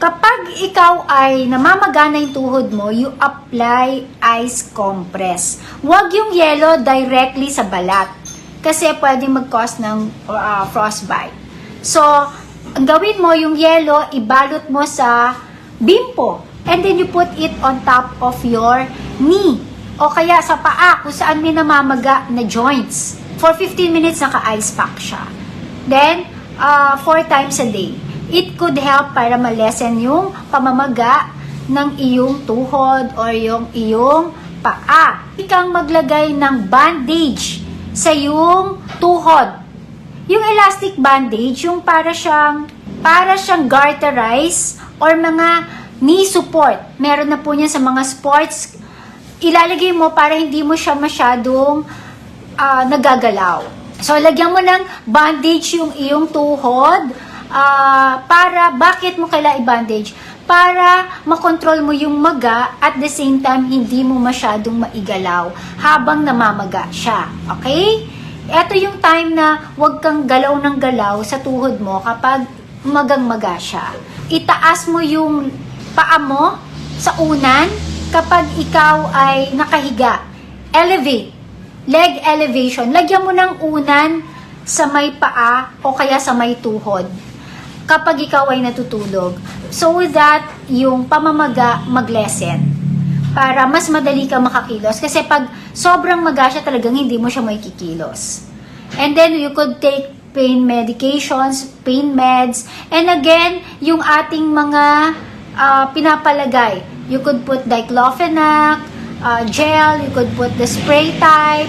Kapag ikaw ay namamagana yung tuhod mo, you apply ice compress. Huwag yung yelo directly sa balat kasi pwedeng mag-cause ng uh, frostbite. So, ang gawin mo yung yelo, ibalot mo sa bimpo and then you put it on top of your knee o kaya sa paa kung saan may namamaga na joints. For 15 minutes, naka-ice pack siya. Then, uh, four times a day. It could help para malesen yung pamamaga ng iyong tuhod or yung iyong paa. Ikang maglagay ng bandage sa iyong tuhod. Yung elastic bandage, yung para siyang para siyang garterize or mga knee support. Meron na po niya sa mga sports. Ilalagay mo para hindi mo siya masyadong ah, nagagalaw. So, lagyan mo ng bandage yung iyong tuhod ah, para, bakit mo kailangan i-bandage? Para makontrol mo yung maga at the same time hindi mo masyadong maigalaw habang namamaga siya. Okay? Ito yung time na huwag kang galaw ng galaw sa tuhod mo kapag magang-maga siya. Itaas mo yung paa mo sa unan kapag ikaw ay nakahiga. Elevate leg elevation, lagyan mo ng unan sa may paa o kaya sa may tuhod kapag ikaw ay natutulog. So that yung pamamaga maglesen para mas madali ka makakilos. Kasi pag sobrang maga siya talagang hindi mo siya may kikilos. And then you could take pain medications, pain meds, and again, yung ating mga ah, pinapalagay. You could put diclofenac, uh, gel, you could put the spray type,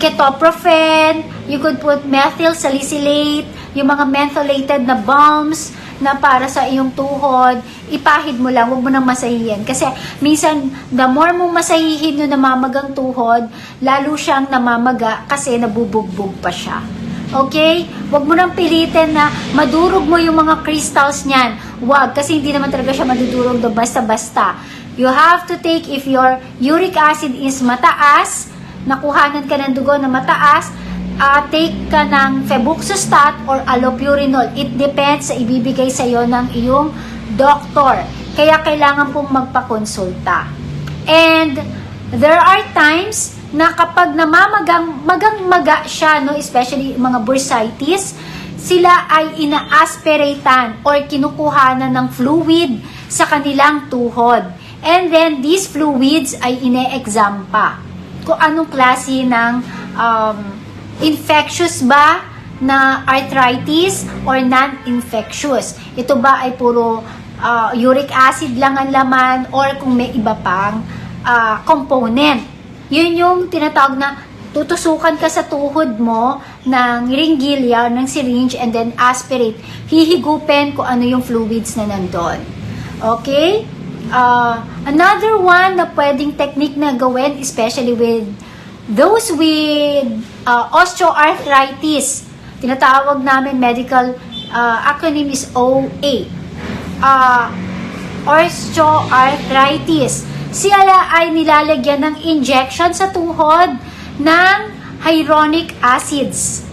ketoprofen, you could put methyl salicylate, yung mga mentholated na balms na para sa iyong tuhod, ipahid mo lang, huwag mo nang masahihin. Kasi minsan, the more mo masahihin yung namamagang tuhod, lalo siyang namamaga kasi nabubugbog pa siya. Okay? Huwag mo nang pilitin na madurog mo yung mga crystals niyan. Huwag, kasi hindi naman talaga siya madudurog do basta-basta. You have to take, if your uric acid is mataas, nakuhanan ka ng dugo na mataas, uh, take ka ng febuxostat or allopurinol. It depends sa ibibigay sa iyo ng iyong doktor. Kaya kailangan pong magpakonsulta. And there are times na kapag namamagang magang maga siya, no, especially mga bursitis, sila ay ina-aspiratan or kinukuhanan ng fluid sa kanilang tuhod. And then, these fluids ay ine-exam pa. Kung anong klase ng um, infectious ba na arthritis or non-infectious. Ito ba ay puro uh, uric acid lang ang laman or kung may iba pang uh, component. Yun yung tinatawag na tutusukan ka sa tuhod mo ng ringgilya, ng syringe, and then aspirate. Hihigupin kung ano yung fluids na nandun. Okay? Uh, another one na pwedeng technique na gawin, especially with those with uh, osteoarthritis, tinatawag namin medical uh, acronym is OA. Uh, osteoarthritis. Sila ay nilalagyan ng injection sa tuhod ng hyaluronic acids.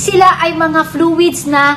Sila ay mga fluids na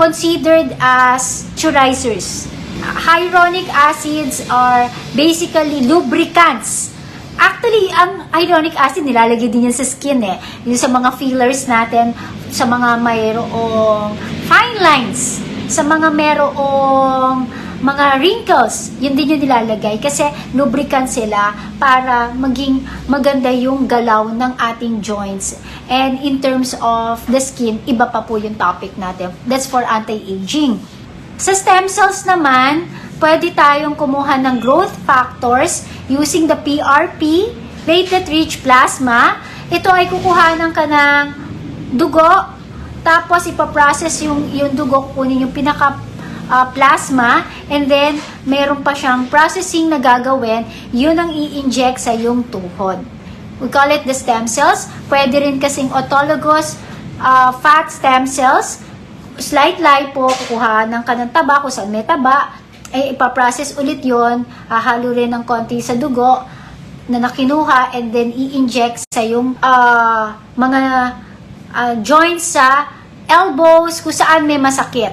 considered as turizers. Hyaluronic acids are basically lubricants Actually, ang hyaluronic acid nilalagay din yan sa skin eh. Yung sa mga fillers natin, sa mga mayroong fine lines, sa mga mayroong mga wrinkles, yun din yung nilalagay kasi lubricant sila para maging maganda yung galaw ng ating joints. And in terms of the skin, iba pa po yung topic natin. That's for anti-aging. Sa stem cells naman, pwede tayong kumuha ng growth factors using the PRP, platelet-rich plasma. Ito ay kukuhanan ka ng dugo, tapos ipaprocess yung, yung dugo, kunin yung pinaka uh, plasma, and then meron pa siyang processing na gagawin, yun ang i-inject sa yung tuhod. We call it the stem cells. Pwede rin kasing autologous uh, fat stem cells. Slight lipo, kukuha ng kanang taba kung saan may taba, ay ipaprocess ulit yon hahalo rin ng konti sa dugo na nakinuha and then i-inject sa yung uh, mga uh, joints sa elbows kung saan may masakit.